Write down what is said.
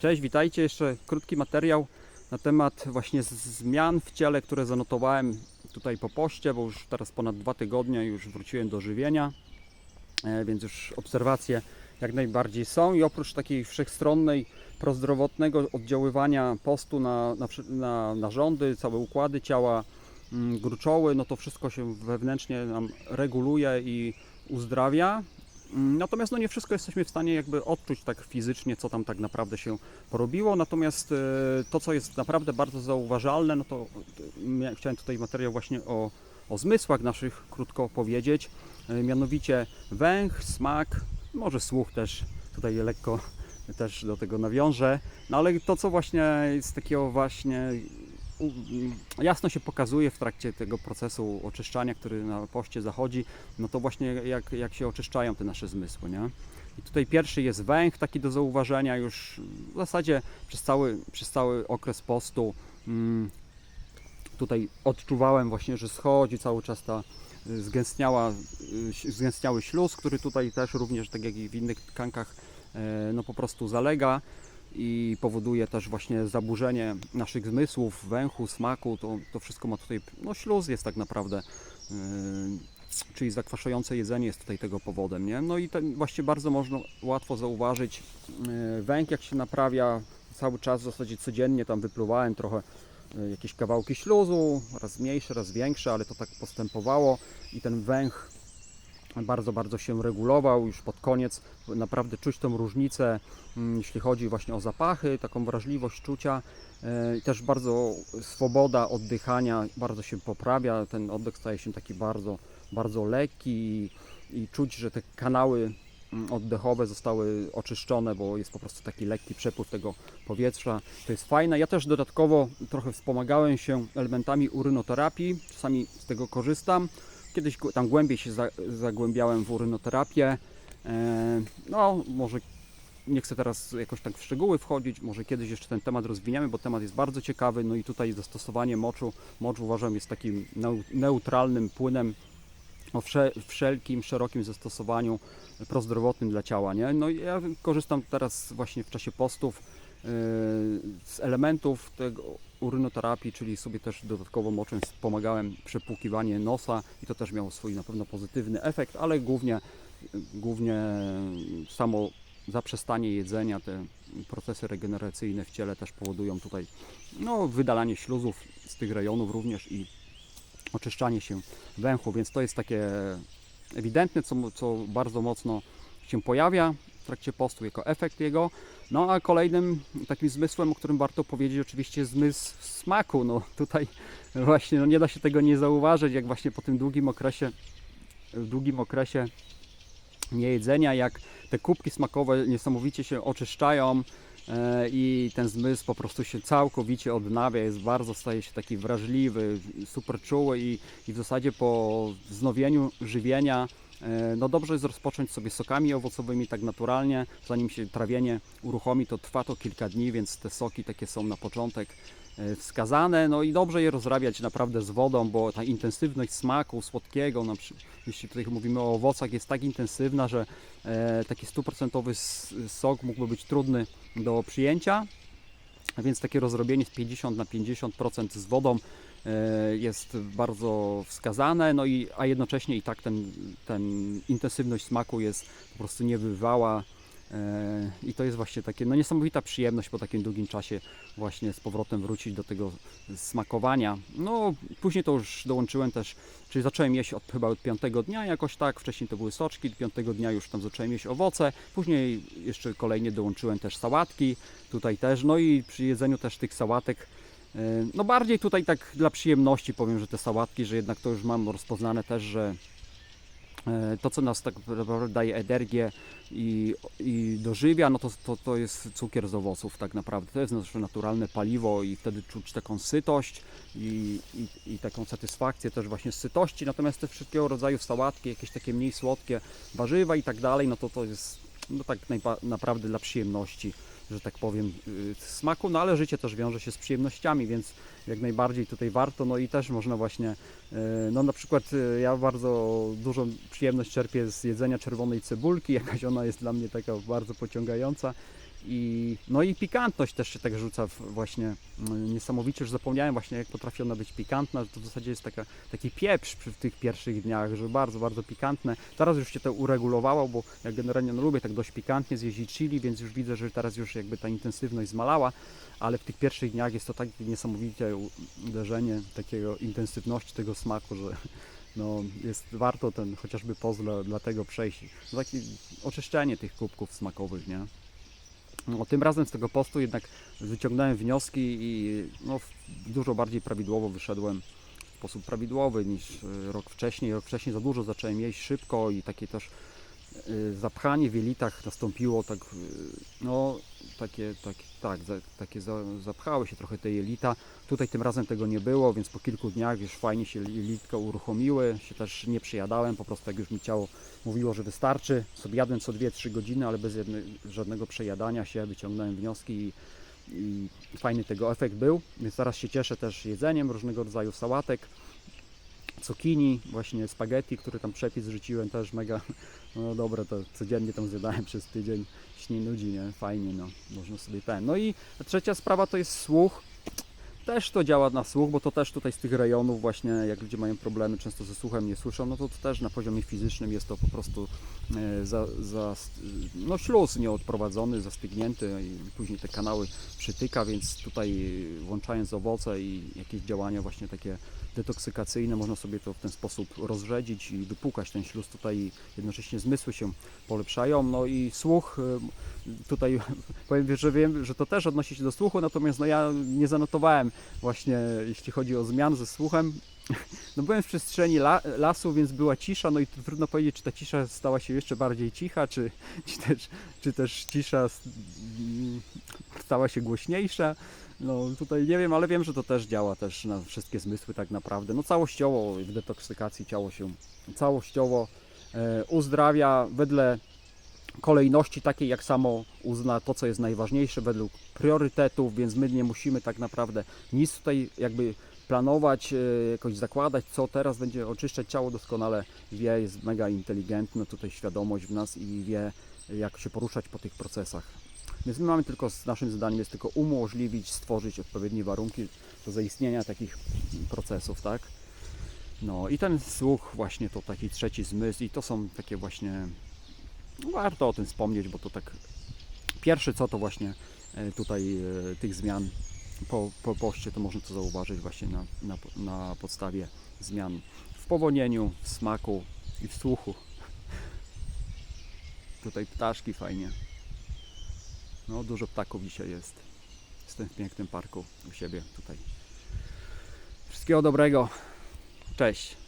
Cześć, witajcie. Jeszcze krótki materiał na temat właśnie zmian w ciele, które zanotowałem tutaj po poście, bo już teraz ponad dwa tygodnie już wróciłem do żywienia, e, więc już obserwacje jak najbardziej są i oprócz takiej wszechstronnej prozdrowotnego oddziaływania postu na, na, na narządy, całe układy ciała, mm, gruczoły, no to wszystko się wewnętrznie nam reguluje i uzdrawia. Natomiast no nie wszystko jesteśmy w stanie jakby odczuć tak fizycznie, co tam tak naprawdę się porobiło. Natomiast e, to, co jest naprawdę bardzo zauważalne, no to e, chciałem tutaj materiał właśnie o, o zmysłach naszych krótko powiedzieć. E, Mianowicie węch, smak, może słuch też tutaj lekko też do tego nawiążę. No ale to, co właśnie jest takiego właśnie jasno się pokazuje w trakcie tego procesu oczyszczania, który na poście zachodzi, no to właśnie jak, jak się oczyszczają te nasze zmysły, nie? I tutaj pierwszy jest węch, taki do zauważenia już w zasadzie przez cały, przez cały okres postu. Mm, tutaj odczuwałem właśnie, że schodzi cały czas ta y, zgęstniała, y, zgęstniały śluz, który tutaj też również, tak jak i w innych tkankach, e, no po prostu zalega i powoduje też właśnie zaburzenie naszych zmysłów, węchu, smaku. To, to wszystko ma tutaj, no śluz jest tak naprawdę, yy, czyli zakwaszające jedzenie jest tutaj tego powodem, nie? No i ten właśnie bardzo można łatwo zauważyć yy, węch, jak się naprawia cały czas, w zasadzie codziennie tam wypluwałem trochę yy, jakieś kawałki śluzu, raz mniejsze, raz większe, ale to tak postępowało i ten węch bardzo, bardzo się regulował już pod koniec. Naprawdę czuć tą różnicę, mm, jeśli chodzi właśnie o zapachy, taką wrażliwość czucia. e, Też bardzo swoboda oddychania bardzo się poprawia. Ten oddech staje się taki bardzo, bardzo lekki i, i czuć, że te kanały mm, oddechowe zostały oczyszczone, bo jest po prostu taki lekki przepływ tego powietrza. To jest fajne. Ja też dodatkowo trochę wspomagałem się elementami urynoterapii. Czasami z tego korzystam. Kiedyś tam głębiej się za, zagłębiałem w urynoterapię. E, no, może nie chcę teraz jakoś tak w szczegóły wchodzić, może kiedyś jeszcze ten temat rozwiniemy, bo temat jest bardzo ciekawy. No i tutaj zastosowanie moczu, mocz uważam jest takim neu- neutralnym płynem o wsze, wszelkim szerokim zastosowaniu prozdrowotnym dla ciała. Nie? No ja korzystam teraz właśnie w czasie postów z elementów tego urynoterapii, czyli sobie też dodatkowo moczem wspomagałem przepłukiwanie nosa i to też miało swój na pewno pozytywny efekt, ale głównie, głównie samo zaprzestanie jedzenia, te procesy regeneracyjne w ciele też powodują tutaj no, wydalanie śluzów z tych rejonów również i oczyszczanie się węchu, więc to jest takie ewidentne, co, co bardzo mocno się pojawia w trakcie postu jako efekt jego. No a kolejnym takim zmysłem, o którym warto powiedzieć, oczywiście zmysł smaku. No tutaj właśnie no nie da się tego nie zauważyć, jak właśnie po tym długim okresie, długim okresie niejedzenia, jak te kubki smakowe niesamowicie się oczyszczają e, i ten zmysł po prostu się całkowicie odnawia, jest bardzo, staje się taki wrażliwy, super czuły i, i w zasadzie po wznowieniu żywienia no dobrze jest rozpocząć sobie sokami owocowymi tak naturalnie, zanim się trawienie uruchomi, to trwa to kilka dni, więc te soki takie są na początek e, wskazane, no i dobrze je rozrabiać naprawdę z wodą, bo ta intensywność smaku słodkiego, na przy- jeśli tutaj mówimy o owocach, jest tak intensywna, że e, taki stuprocentowy sok mógłby być trudny do przyjęcia, a więc takie rozrobienie z 50 na 50% z wodą e, jest bardzo wskazane, no i, a jednocześnie i tak ten, ten intensywność smaku jest po prostu niebywała i to jest właśnie takie no niesamowita przyjemność po takim długim czasie właśnie z powrotem wrócić do tego smakowania. No później to już dołączyłem też, czyli zacząłem jeść od, chyba od piątego dnia jakoś tak, wcześniej to były soczki, piątego dnia już tam zacząłem jeść owoce, później jeszcze kolejnie dołączyłem też sałatki, tutaj też, no i przy jedzeniu też tych sałatek e, no bardziej tutaj tak dla przyjemności powiem, że te sałatki, że jednak to już mam rozpoznane też, że e, to co nas tak naprawdę daje energię i, i dożywia, no to, to, to jest cukier z owoców tak naprawdę. To jest nasze naturalne paliwo i wtedy czuć taką sytość i, i, i taką satysfakcję też właśnie z sytości. Natomiast te wszystkiego rodzaju sałatki, jakieś takie mniej słodkie warzywa i tak dalej, no to to jest no tak naprawdę dla przyjemności, że tak powiem, yy, smaku, no ale życie też wiąże się z przyjemnościami, więc jak najbardziej tutaj warto, no i też można właśnie, yy, no na przykład yy, ja bardzo dużą przyjemność czerpię z jedzenia czerwonej cebulki, jakaś ona jest dla mnie taka bardzo pociągająca I, no i pikantność też się tak rzuca właśnie mm, niesamowicie, już zapomniałem właśnie jak potrafi ona być pikantna, to w zasadzie jest taka, taki pieprz w tych pierwszych dniach, że bardzo, bardzo pikantne. Teraz już się to uregulowało, bo ja generalnie no, lubię tak dość pikantnie zjeść chili, więc już widzę, że teraz już jakby ta intensywność zmalała, ale w tych pierwszych dniach jest to tak niesamowite uderzenie takiego intensywności tego smaku, że no, jest warto ten chociażby post dla, dla tego przejść. No, takie oczyszczenie tych kubków smakowych, nie? No, tym razem z tego postu jednak wyciągnąłem wnioski i no, dużo bardziej prawidłowo wyszedłem w sposób prawidłowy niż y, rok wcześniej. Rok wcześniej za dużo zacząłem jeść szybko i takie też zapchanie w jelitach nastąpiło tak, y, no takie, tak, tak, za, takie za, zapchały się trochę te jelita. Tutaj tym razem tego nie było, więc po kilku dniach już fajnie się jelitka uruchomiły, się też nie przyjadałem, po prostu jak już mi ciało mówiło, że wystarczy, sobie jadłem co 2-3 godziny, ale bez jedne, żadnego przejadania się, wyciągnąłem wnioski i, i fajny tego efekt był, więc teraz się cieszę też jedzeniem różnego rodzaju sałatek, cukinii, właśnie spaghetti, który tam przepis rzuciłem też mega, no dobre, to codziennie tam zjadałem przez tydzień, śni nudzi, nie, fajnie, no, można sobie ten. No i trzecia sprawa to jest słuch, też to działa na słuch, bo to też tutaj z tych rejonów właśnie, jak ludzie mają problemy często ze słuchem, nie słyszą, no to, też na poziomie fizycznym jest to po prostu e, za, za, no śluz nieodprowadzony, zastygnięty i później te kanały przytyka, więc tutaj włączając owoce i jakieś działania właśnie takie detoksykacyjne, można sobie to w ten sposób rozrzedzić i wypłukać ten śluz. Tutaj i jednocześnie zmysły się polepszają, no i słuch e, tutaj powiem, że wiem, że to też odnosi się do słuchu, natomiast no ja nie zanotowałem właśnie, jeśli chodzi o zmian ze słuchem. No byłem w przestrzeni la, lasu, więc była cisza, no i trudno powiedzieć, czy ta cisza stała się jeszcze bardziej cicha, czy, czy, też, czy też cisza stała się głośniejsza. No tutaj nie wiem, ale wiem, że to też działa też na wszystkie zmysły tak naprawdę. No całościowo w detoksykacji ciało się całościowo e, uzdrawia wedle kolejności takiej, jak samo uzna to, co jest najważniejsze według priorytetów, więc my nie musimy tak naprawdę nic tutaj jakby planować, e, jakoś zakładać, co teraz będzie oczyszczać ciało doskonale wie, jest mega inteligentna tutaj świadomość w nas i wie, jak się poruszać po tych procesach. Więc my mamy tylko, naszym zadaniem jest tylko umożliwić, stworzyć odpowiednie warunki do zaistnienia takich procesów, tak? No i ten słuch właśnie to taki trzeci zmysł i to są takie właśnie warto o tym wspomnieć, bo to tak pierwsze co to właśnie e, tutaj e, tych zmian po, po poście to można to zauważyć właśnie na, na, na podstawie zmian w powonieniu, w smaku i w słuchu. Tutaj ptaszki fajnie. No dużo ptaków dzisiaj jest. Jestem w pięknym parku u siebie tutaj. Wszystkiego dobrego. Cześć.